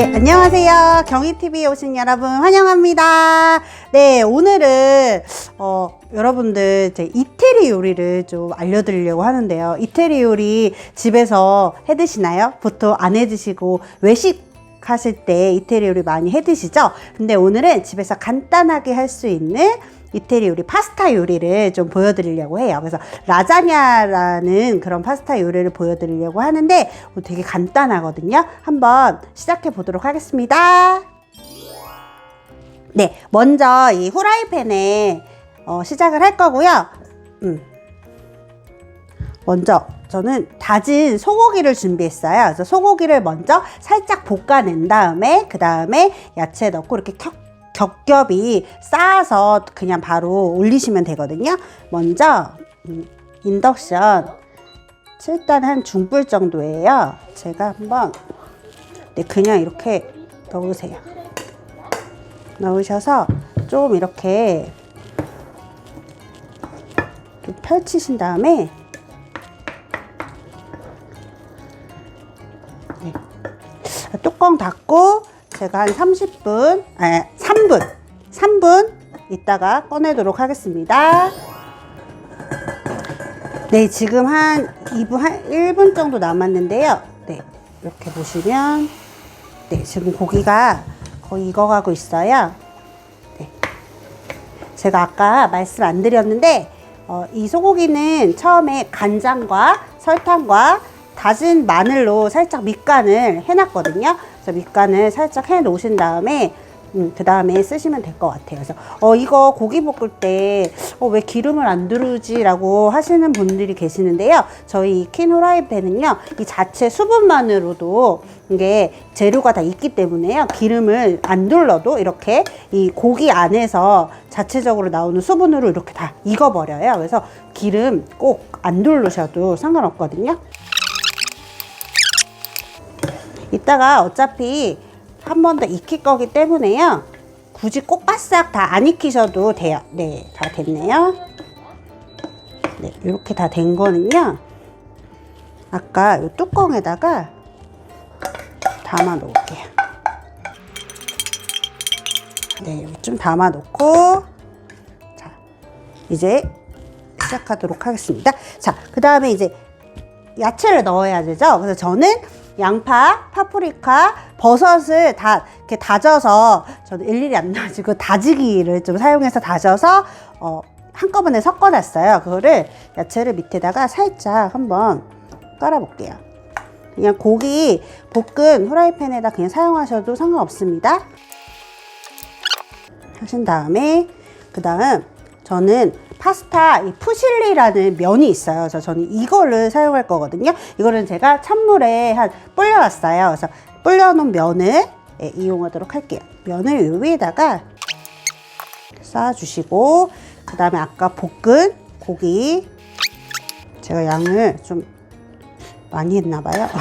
네, 안녕하세요. 경희TV에 오신 여러분 환영합니다. 네, 오늘은, 어, 여러분들 제 이태리 요리를 좀 알려드리려고 하는데요. 이태리 요리 집에서 해 드시나요? 보통 안 해 드시고 외식 하실 때 이태리 요리 많이 해 드시죠? 근데 오늘은 집에서 간단하게 할 수 있는 이태리 요리 파스타 요리를 좀 보여드리려고 해요. 그래서 라자냐라는 그런 파스타 요리를 보여드리려고 하는데 되게 간단하거든요. 한번 시작해 보도록 하겠습니다. 네, 먼저 이 후라이팬에 어, 시작을 할 거고요. 음. 먼저 저는 다진 소고기를 준비했어요. 그래서 소고기를 먼저 살짝 볶아낸 다음에 그 다음에 야채 넣고 이렇게 겹, 겹겹이 쌓아서 그냥 바로 올리시면 되거든요. 먼저 음, 인덕션 7단 한 중불 정도예요. 제가 한번 네, 그냥 이렇게 넣으세요. 넣으셔서 좀 이렇게 좀 펼치신 다음에 네. 뚜껑 닫고 제가 한 30분, 아니 3분, 3분 있다가 꺼내도록 하겠습니다. 네, 지금 한 2분, 한 1분 정도 남았는데요. 네, 이렇게 보시면, 네, 지금 고기가 거의 익어가고 있어요. 네. 제가 아까 말씀 안 드렸는데, 어, 이 소고기는 처음에 간장과 설탕과 다진 마늘로 살짝 밑간을 해놨거든요. 그래서 밑간을 살짝 해 놓으신 다음에 음, 그 다음에 쓰시면 될 것 같아요. 그래서 어 이거 고기 볶을 때어왜 기름을 안 두르지라고 하시는 분들이 계시는데요. 저희 킨 후라이팬은요 이 자체 수분만으로도 이게 재료가 다 있기 때문에요 기름을 안 둘러도 이렇게 이 고기 안에서 자체적으로 나오는 수분으로 이렇게 다 익어버려요. 그래서 기름 꼭안 두르셔도 상관없거든요. 이따가 어차피 한 번 더 익힐 거기 때문에요. 굳이 꼭 바싹 다 안 익히셔도 돼요. 네, 다 됐네요. 네, 이렇게 다 된 거는요. 아까 이 뚜껑에다가 담아 놓을게요. 네, 좀 담아 놓고 자, 이제 시작하도록 하겠습니다. 자, 그 다음에 이제 야채를 넣어야 되죠. 그래서 저는 양파, 파프리카, 버섯을 다 이렇게 다져서 저는 일일이 안 넣어지고 다지기를 좀 사용해서 다져서 어, 한꺼번에 섞어놨어요. 그거를 야채를 밑에다가 살짝 한번 깔아볼게요. 그냥 고기 볶은 후라이팬에다 그냥 사용하셔도 상관없습니다. 하신 다음에 그 다음 저는 파스타 이 푸실리라는 면이 있어요. 그래서 저는 이거를 사용할 거거든요. 이거는 제가 찬물에 한 불려놨어요. 그래서 불려놓은 면을 예, 이용하도록 할게요. 면을 요 위에다가 쌓아주시고 그 다음에 아까 볶은 고기 제가 양을 좀 많이 했나 봐요.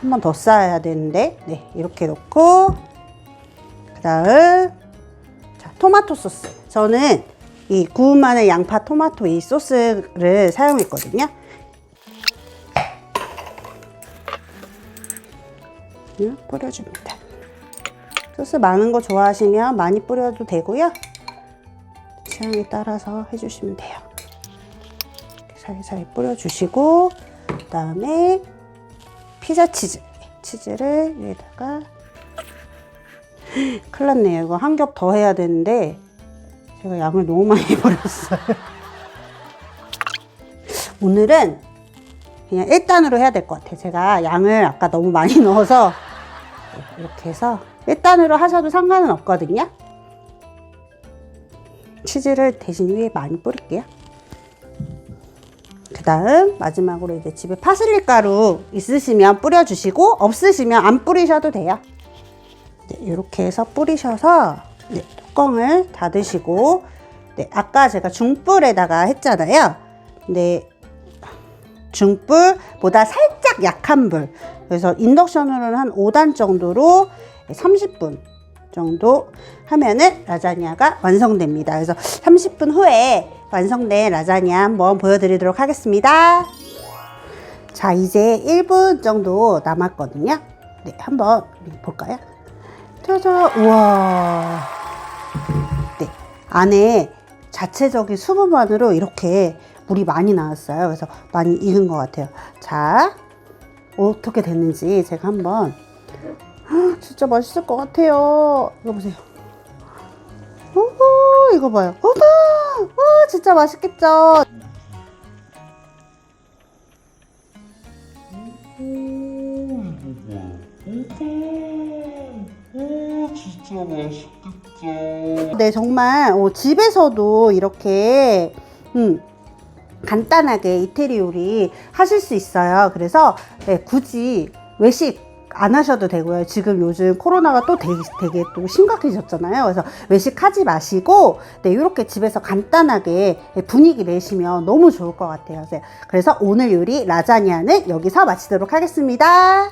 한 번 더 쌓아야 되는데 네 이렇게 넣고 그 다음 자 토마토 소스 저는 이 구운 마늘, 양파, 토마토 이 소스를 사용했거든요. 그냥 뿌려줍니다. 소스 많은 거 좋아하시면 많이 뿌려도 되고요. 취향에 따라서 해주시면 돼요. 살살 뿌려주시고 그 다음에 피자 치즈 치즈를 여기다가 큰일 났네요. 이거 한 겹 더 해야 되는데 제가 양을 너무 많이 버렸어요. 오늘은 그냥 1단으로 해야 될 것 같아요. 제가 양을 아까 너무 많이 넣어서 이렇게 해서 1단으로 하셔도 상관은 없거든요. 치즈를 대신 위에 많이 뿌릴게요. 그 다음 마지막으로 이제 집에 파슬리 가루 있으시면 뿌려주시고 없으시면 안 뿌리셔도 돼요. 네, 이렇게 해서 뿌리셔서 네, 뚜껑을 닫으시고 네, 아까 제가 중불에다가 했잖아요. 네, 중불보다 살짝 약한 불. 그래서 인덕션으로는 한 5단 정도로 30분 정도 하면은 라자냐가 완성됩니다. 그래서 30분 후에 완성된 라자냐 한번 보여드리도록 하겠습니다. 자, 이제 1분 정도 남았거든요. 네, 한번 볼까요? 짜잔, 우와. 네, 안에 자체적인 수분만으로 이렇게 물이 많이 나왔어요. 그래서 많이 익은 것 같아요. 자, 어떻게 됐는지 제가 한번 헉, 진짜 맛있을 것 같아요. 이거 보세요. 오, 이거 봐요. 어머, 와, 진짜 맛있겠죠? 오, 진짜 맛있겠죠. 네, 정말 어, 집에서도 이렇게 음, 간단하게 이태리 요리 하실 수 있어요. 그래서 네, 굳이 외식 안 하셔도 되고요. 지금 요즘 코로나가 또 되게, 되게 또 심각해졌잖아요. 그래서 외식하지 마시고, 네, 이렇게 집에서 간단하게 분위기 내시면 너무 좋을 것 같아요. 그래서- 그래서 오늘 요리 라자냐는 여기서 마치도록 하겠습니다.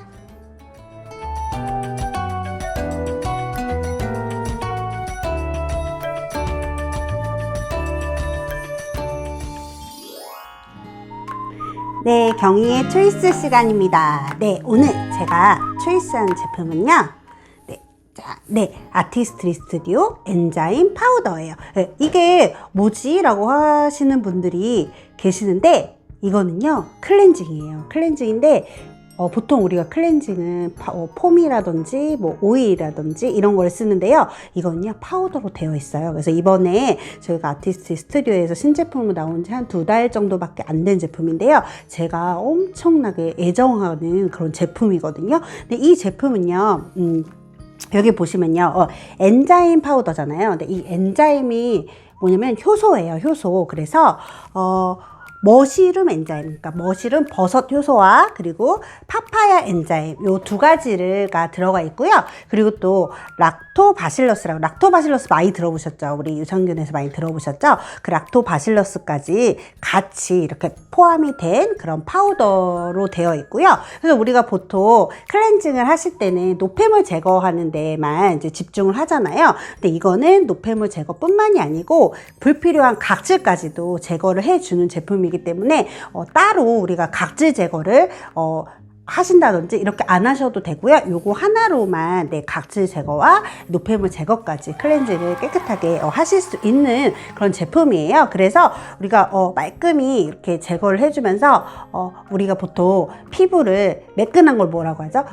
네, 경희의 초이스 시간입니다. 네, 오늘 제가 초이스한 제품은요. 네, 자, 네, 아티스트리 스튜디오 엔자임 파우더예요. 네, 이게 뭐지 라고 하시는 분들이 계시는데 이거는요 클렌징이에요. 클렌징인데 어, 보통 우리가 클렌징은 파- 어, 폼이라든지 뭐 오일이라든지 이런 걸 쓰는데요. 이거는요 파우더로 되어 있어요. 그래서 이번에 저희가 아티스트 스튜디오에서 신제품으로 나온 지 한 두 달 정도밖에 안 된 제품인데요. 제가 엄청나게 애정하는 그런 제품이거든요. 근데 이 제품은요, 음, 여기 보시면요, 어, 엔자임 파우더잖아요. 근데 이 엔자임이 뭐냐면 효소예요, 효소. 그래서, 어, 머시룸 엔자임, 그러니까 머시룸 버섯 효소와 그리고 파파야 엔자임 요 두 가지가 들어가 있고요. 그리고 또 락토바실러스라고 락토바실러스 많이 들어보셨죠? 우리 유산균에서 많이 들어보셨죠? 그 락토바실러스까지 같이 이렇게 포함이 된 그런 파우더로 되어 있고요. 그래서 우리가 보통 클렌징을 하실 때는 노폐물 제거하는 데만 이제 집중을 하잖아요. 근데 이거는 노폐물 제거뿐만이 아니고 불필요한 각질까지도 제거를 해주는 제품이 기 때문에 어, 따로 우리가 각질 제거를 어, 하신다든지 이렇게 안 하셔도 되고요. 요거 하나로만 네, 각질 제거와 노폐물 제거까지 클렌징을 깨끗하게 어, 하실 수 있는 그런 제품이에요. 그래서 우리가 어, 말끔히 이렇게 제거를 해주면서 어, 우리가 보통 피부를 매끈한 걸 뭐라고 하죠?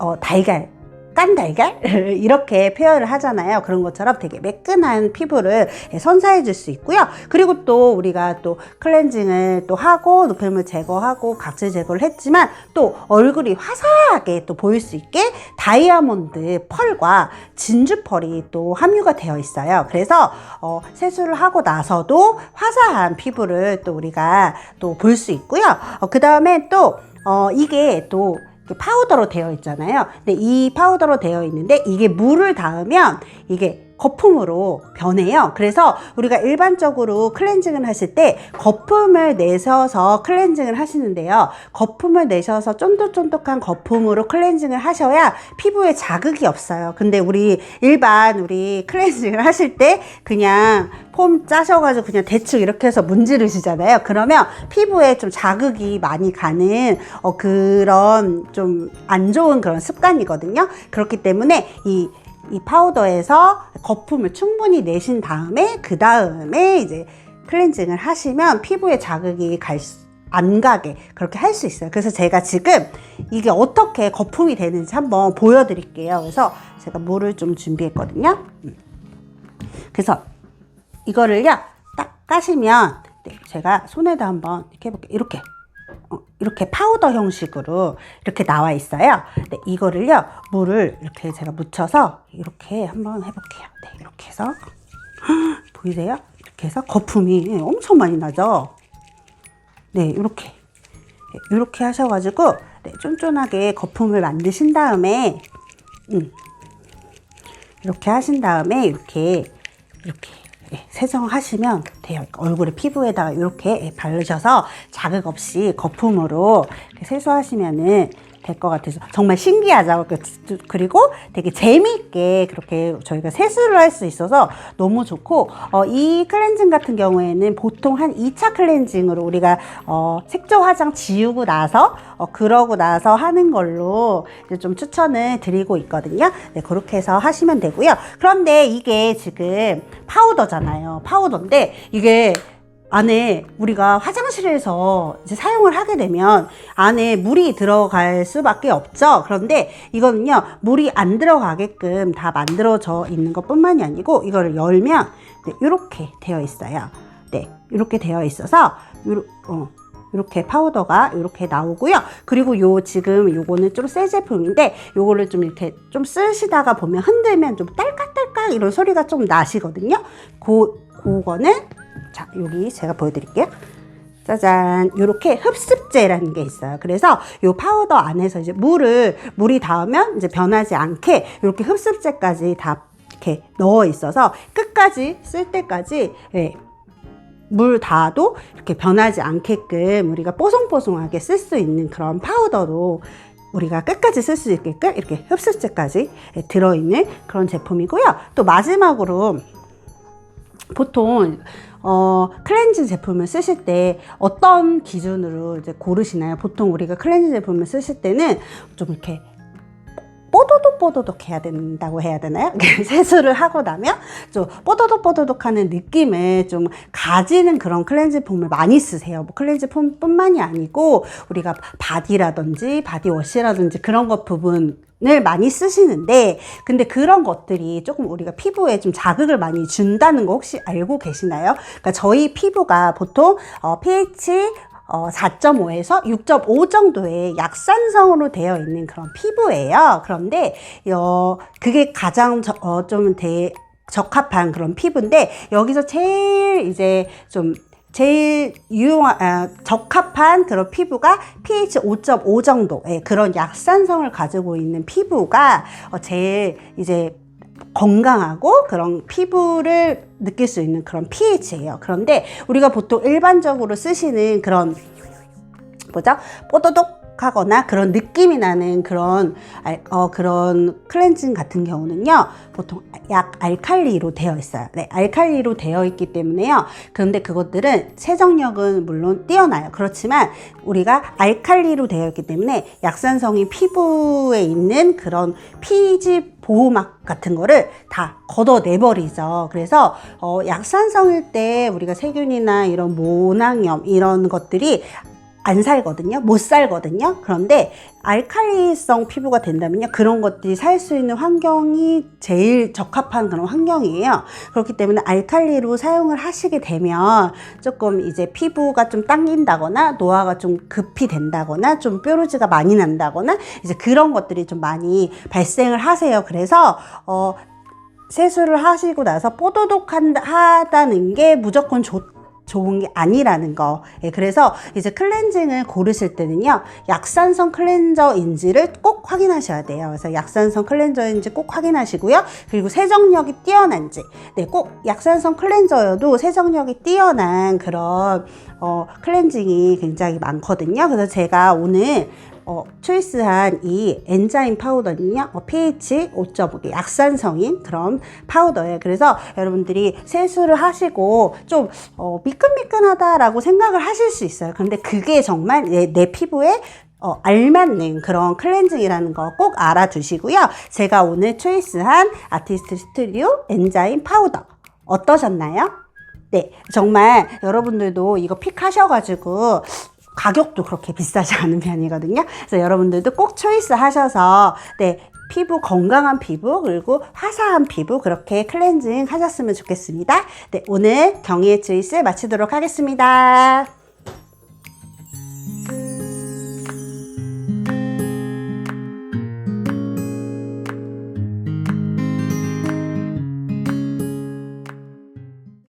어, 달걀. 깐 달걀? 이렇게 표현을 하잖아요. 그런 것처럼 되게 매끈한 피부를 선사해 줄 수 있고요. 그리고 또 우리가 또 클렌징을 또 하고 노폐물 제거하고 각질 제거를 했지만 또 얼굴이 화사하게 또 보일 수 있게 다이아몬드 펄과 진주 펄이 또 함유가 되어 있어요. 그래서 어, 세수를 하고 나서도 화사한 피부를 또 우리가 또 볼 수 있고요. 그 다음에 또 어, 이게 또 파우더로 되어 있잖아요. 근데 이 파우더로 되어 있는데 이게 물을 닿으면 이게 거품으로 변해요. 그래서 우리가 일반적으로 클렌징을 하실 때 거품을 내셔서 클렌징을 하시는데요. 거품을 내셔서 쫀득쫀득한 거품으로 클렌징을 하셔야 피부에 자극이 없어요. 근데 우리 일반 우리 클렌징을 하실 때 그냥 폼 짜셔가지고 그냥 대충 이렇게 해서 문지르시잖아요. 그러면 피부에 좀 자극이 많이 가는 어, 그런 좀 안 좋은 그런 습관이거든요. 그렇기 때문에 이 이 파우더에서 거품을 충분히 내신 다음에 그 다음에 이제 클렌징을 하시면 피부에 자극이 갈 수, 안 가게 그렇게 할 수 있어요. 그래서 제가 지금 이게 어떻게 거품이 되는지 한번 보여드릴게요. 그래서 제가 물을 좀 준비했거든요. 음. 그래서 이거를요 딱 까시면 네, 제가 손에다 한번 이렇게 해볼게요. 이렇게 어, 이렇게 파우더 형식으로 이렇게 나와 있어요. 네, 이거를요 물을 이렇게 제가 묻혀서 이렇게 한번 해볼게요. 네, 이렇게 해서 보이세요? 이렇게 해서 거품이 엄청 많이 나죠. 네, 이렇게 이렇게 하셔가지고 네, 쫀쫀하게 거품을 만드신 다음에 음, 이렇게 하신 다음에 이렇게 이렇게 예, 세정하시면 돼요. 얼굴에 피부에다가 이렇게 예, 바르셔서 자극 없이 거품으로 세수하시면은 될 것 같아서 정말 신기하죠. 그- 그리고 되게 재미있게 그렇게 저희가 세수를 할 수 있어서 너무 좋고 어, 이 클렌징 같은 경우에는 보통 한 2차 클렌징으로 우리가 어, 색조 화장 지우고 나서 어, 그러고 나서 하는 걸로 좀 추천을 드리고 있거든요. 네, 그렇게 해서 하시면 되고요. 그런데 이게 지금 파우더잖아요. 파우더인데 이게 안에 우리가 화장실에서 이제 사용을 하게 되면 안에 물이 들어갈 수밖에 없죠. 그런데 이거는요, 물이 안 들어가게끔 다 만들어져 있는 것 뿐만이 아니고 이거를 열면 네, 이렇게 되어 있어요. 네, 이렇게 되어 있어서 요러, 어, 이렇게 파우더가 이렇게 나오고요. 그리고 요 지금 요거는 좀 새 제품인데 요거를 좀 이렇게 좀 쓰시다가 보면 흔들면 좀 딸깍딸깍 이런 소리가 좀 나시거든요. 고 그거는 자 여기 제가 보여드릴게요. 짜잔 이렇게 흡습제라는 게 있어요. 그래서 요 파우더 안에서 이제 물을 물이 닿으면 이제 변하지 않게 이렇게 흡습제까지 다 이렇게 넣어 있어서 끝까지 쓸 때까지 예, 물 닿아도 이렇게 변하지 않게끔 우리가 뽀송뽀송하게 쓸 수 있는 그런 파우더로 우리가 끝까지 쓸 수 있게끔 이렇게 흡습제까지 예, 들어있는 그런 제품이고요. 또 마지막으로 보통 어, 클렌징 제품을 쓰실 때 어떤 기준으로 이제 고르시나요? 보통 우리가 클렌징 제품을 쓰실 때는 좀 이렇게 뽀도독 뽀도독 해야 된다고 해야 되나요? 세수를 하고 나면 좀 뽀도독 뽀도독 하는 느낌을 좀 가지는 그런 클렌징 폼을 많이 쓰세요. 뭐 클렌징 폼뿐만이 아니고 우리가 바디라든지 바디워시라든지 그런 것 부분 을 많이 쓰시는데 근데 그런 것들이 조금 우리가 피부에 좀 자극을 많이 준다는 거 혹시 알고 계시나요? 그러니까 저희 피부가 보통 어, pH 어, 4.5에서 6.5 정도의 약산성으로 되어 있는 그런 피부예요. 그런데 어, 그게 가장 저, 어, 좀 대, 적합한 그런 피부인데 여기서 제일 이제 좀 제일 유용한 아, 적합한 그런 피부가 pH 5.5 정도 의 그런 약산성을 가지고 있는 피부가 어, 제일 이제 건강하고 그런 피부를 느낄 수 있는 그런 pH예요. 그런데 우리가 보통 일반적으로 쓰시는 그런 뭐죠? 뽀도독 하거나 그런 느낌이 나는 그런 알, 어, 그런 클렌징 같은 경우는요 보통 약 알칼리로 되어 있어요. 네, 알칼리로 되어 있기 때문에요. 그런데 그것들은 세정력은 물론 뛰어나요. 그렇지만 우리가 알칼리로 되어 있기 때문에 약산성이 피부에 있는 그런 피지 보호막 같은 거를 다 걷어내버리죠. 그래서 어, 약산성일 때 우리가 세균이나 이런 모낭염 이런 것들이 안 살거든요. 못 살거든요. 그런데 알칼리성 피부가 된다면요. 그런 것들이 살 수 있는 환경이 제일 적합한 그런 환경이에요. 그렇기 때문에 알칼리로 사용을 하시게 되면 조금 이제 피부가 좀 당긴다거나 노화가 좀 급히 된다거나 좀 뾰루지가 많이 난다거나 이제 그런 것들이 좀 많이 발생을 하세요. 그래서 어 세수를 하시고 나서 뽀도독 하다는 게 무조건 좋 좋은 게 아니라는 거. 예, 그래서 이제 클렌징을 고르실 때는요, 약산성 클렌저인지를 꼭 확인하셔야 돼요. 그래서 약산성 클렌저인지 꼭 확인하시고요. 그리고 세정력이 뛰어난지. 네, 꼭 약산성 클렌저여도 세정력이 뛰어난 그런, 어, 클렌징이 굉장히 많거든요. 그래서 제가 오늘 어, 초이스한 이 엔자임 파우더는요, 어, pH 5.5개 약산성인 그런 파우더예요. 그래서 여러분들이 세수를 하시고 좀 어, 미끈미끈하다라고 생각을 하실 수 있어요. 그런데 그게 정말 내, 내 피부에 어, 알맞는 그런 클렌징이라는 거 꼭 알아두시고요. 제가 오늘 초이스한 아티스트 스튜디오 엔자임 파우더 어떠셨나요? 네, 정말 여러분들도 이거 픽 하셔가지고 가격도 그렇게 비싸지 않은 편이거든요. 그래서 여러분들도 꼭 초이스 하셔서 네, 피부 건강한 피부 그리고 화사한 피부 그렇게 클렌징 하셨으면 좋겠습니다. 네, 오늘 경희의 초이스 마치도록 하겠습니다.